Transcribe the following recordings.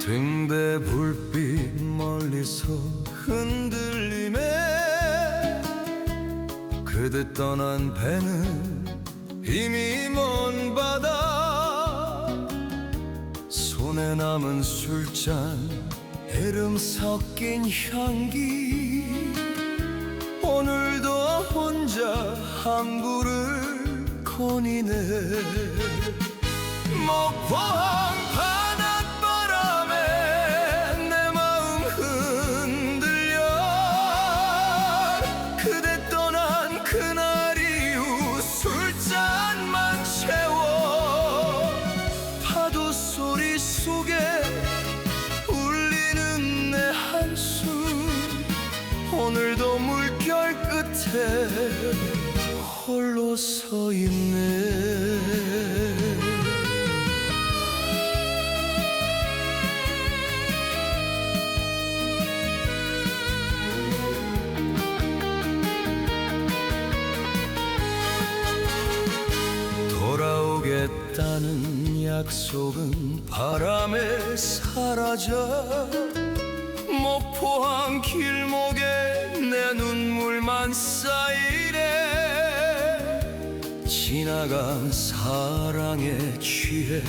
등대 불빛 멀리서 흔들림에 그대 떠난 배는 이미 먼 바다. 손에 남은 술잔 이름 섞인 향기. 오늘도 혼자 함부를 거니네. 목포항 바닷바람에 내 마음 흔들려. 그대 떠난 그날 이후 술잔만 채워 파도 소리 속에 끝에 홀로 서 있네. 돌아오겠다는 약속은 바람에 사라져. 목포항 길목에 내 눈물만 쌓이네 지나간 사랑에 취해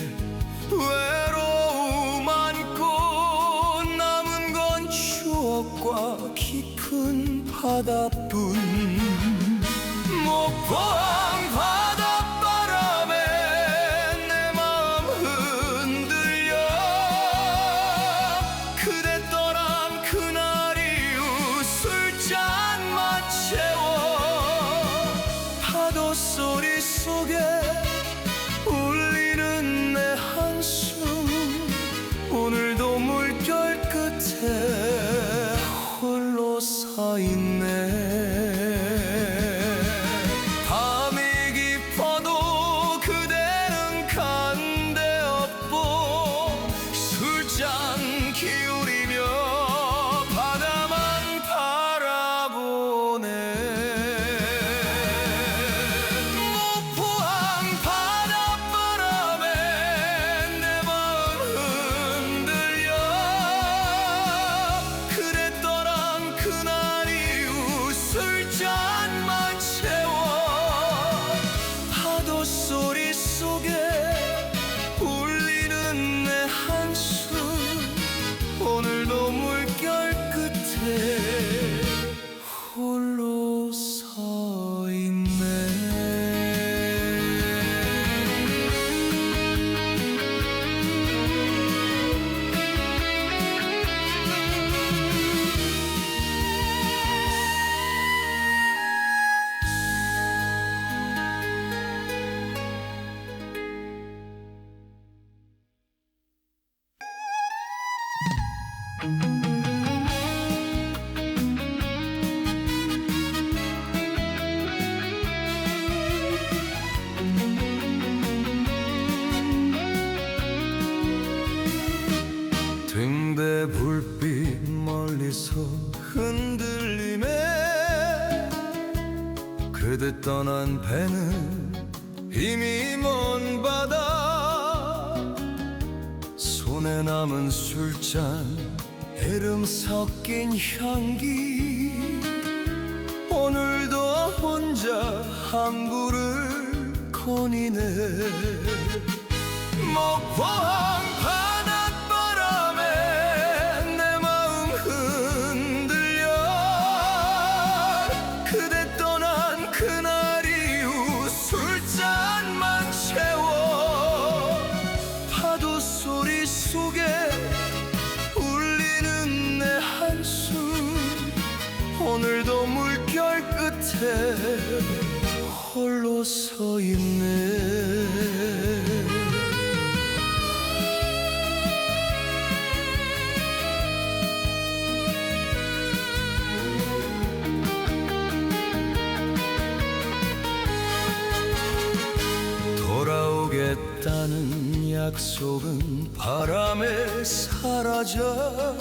외로움 안고 남은 건 추억과 깊은 바다뿐. 목포항 떠난 배는 이미 먼 바다. 손에 남은 술잔 이름 섞인 향기. 오늘도 혼자 함부를 거니네. 목포항 끝에 홀로 서 있네. 돌아오겠다는 약속은 바람에 사라져.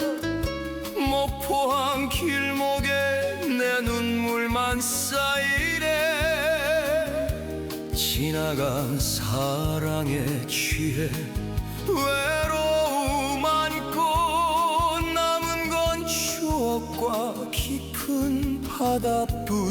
목포항 길목에 내 눈물만 쌓이네 지나간 사랑에 취해 외로움 안고 남은 건 추억과 깊은 바다뿐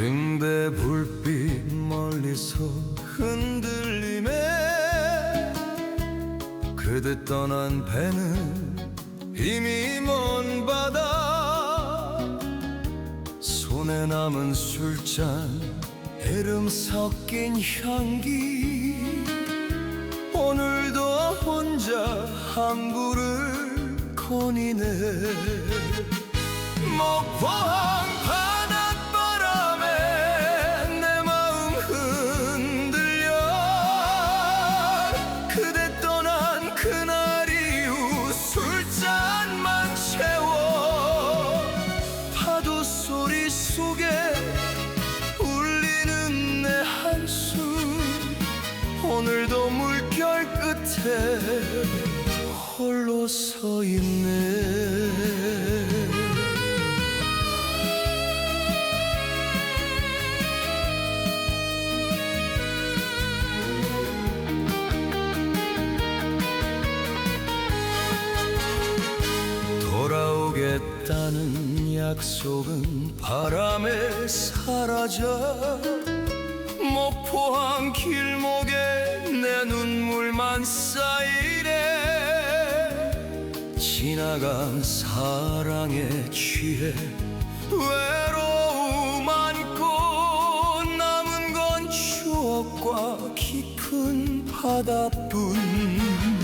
등대 불빛 멀리서 흔들림에 그대 떠난 배는 이미 먼 바다. 손에 남은 술잔 이름 섞인 향기. 오늘도 혼자 항구를 거니네. 목포항 서 있네. 돌아오겠다는 약속은 바람에 사라져. 목포항 길목에 내 눈물만 쌓이네 지나간 사랑에 취해 외로움 안고 남은 건 추억과 깊은 바다뿐